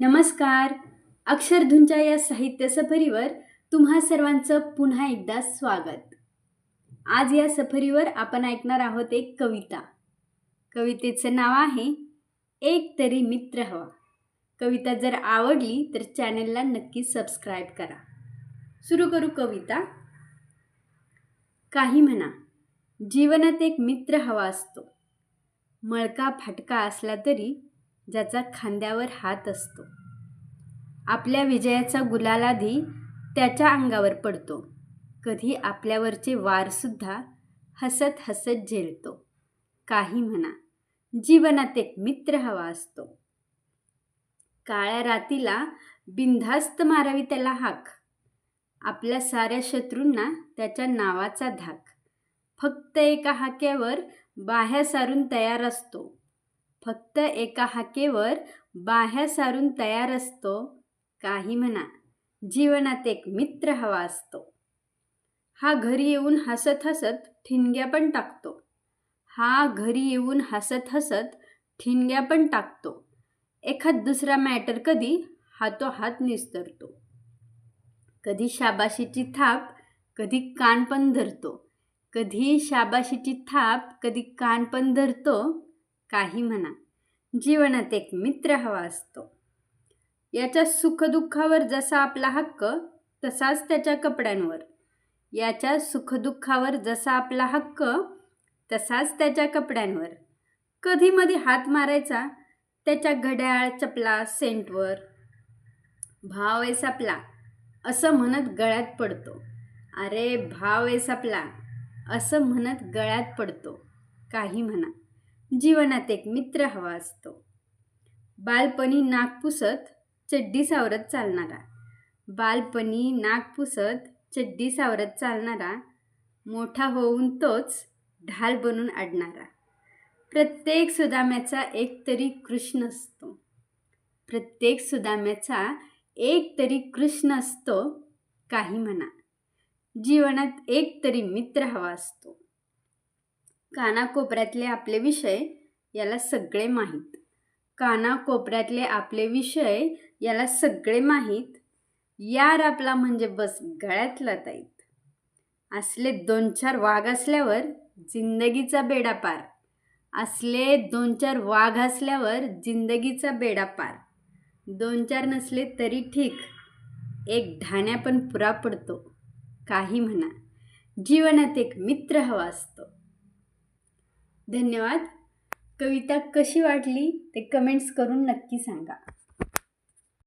नमस्कार. अक्षरधुंच्या या साहित्य सफरीवर तुम्हा सर्वांचं पुन्हा एकदा स्वागत. आज या सफरीवर आपण ऐकणार आहोत एक कविता. कवितेचं नाव आहे एक तरी मित्र हवा. कविता जर आवडली तर चॅनलला नक्की सबस्क्राईब करा. सुरू करू कविता. काही म्हणा जीवनात एक मित्र हवा असतो. मळका फाटका असला तरी ज्याचा खांद्यावर हात असतो. आपल्या विजयाचा गुलालाधी त्याच्या अंगावर पडतो. कधी आपल्यावरचे वारसुद्धा हसत हसत झेलतो. काही म्हणा जीवनात एक मित्र हवा असतो. काळ्या रातीला बिनधास्त मारावी त्याला हाक. आपल्या साऱ्या शत्रूंना त्याच्या नावाचा धाक. फक्त एका हाक्यावर बाह्या सारून तयार असतो. फक्त एका हाकेवर बाह्या सारून तयार असतो. काही म्हणा जीवनात एक मित्र हवा असतो. हा घरी येऊन हसत हसत ठिणग्या पण टाकतो. हा घरी येऊन हसत हसत ठिणग्या पण टाकतो. एखाद दुसरा मॅटर कधी हातोहात निस्तरतो. कधी शाबाशीची थाप कधी कान पण धरतो. कधी शाबाशीची थाप कधी कान पण धरतो. काही म्हणा. जीवनात एक मित्र हवा असतो. याच्या सुखदुःखावर जसा आपला हक्क तसाच त्याच्या कपड्यांवर. याच्या सुखदुःखावर जसा आपला हक्क तसाच त्याच्या कपड्यांवर. कधीमधी हात मारायचा त्याच्या घड्याळ चपला सेंटवर. भाव आहे सापला असं म्हणत गळ्यात पडतो. अरे भाव आहे सापला असं म्हणत गळ्यात पडतो. काही म्हणा. जीवनात एक मित्र हवा असतो. बालपणी नाक पुसत चड्डी सावरत चालणारा. बालपणी नाक पुसत चड्डी सावरत चालणारा मोठा होऊन तोच ढाल बनून अडणारा प्रत्येक सुदाम्याचा एक तरी कृष्ण असतो. प्रत्येक सुदाम्याचा एक तरी कृष्ण असतो काही म्हणा. जीवनात एक तरी मित्र हवा असतो. कानाकोपऱ्यातले आपले विषय याला सगळे माहीत. कानाकोपऱ्यातले आपले विषय याला सगळे माहीत. यार आपला म्हणजे बस गळ्यातला ताईत. असले दोन चार वाघ असल्यावर जिंदगीचा बेडा पार. असले दोन चार वाघ असल्यावर जिंदगीचा बेडा पार. दोन चार नसले तरी ठीक. एक ढाण्या पण पुरा पडतो. काही म्हणा. जीवनात एक मित्र हवा असतो. धन्यवाद. कविता कशी वाटली ते कमेंट्स करून नक्की सांगा.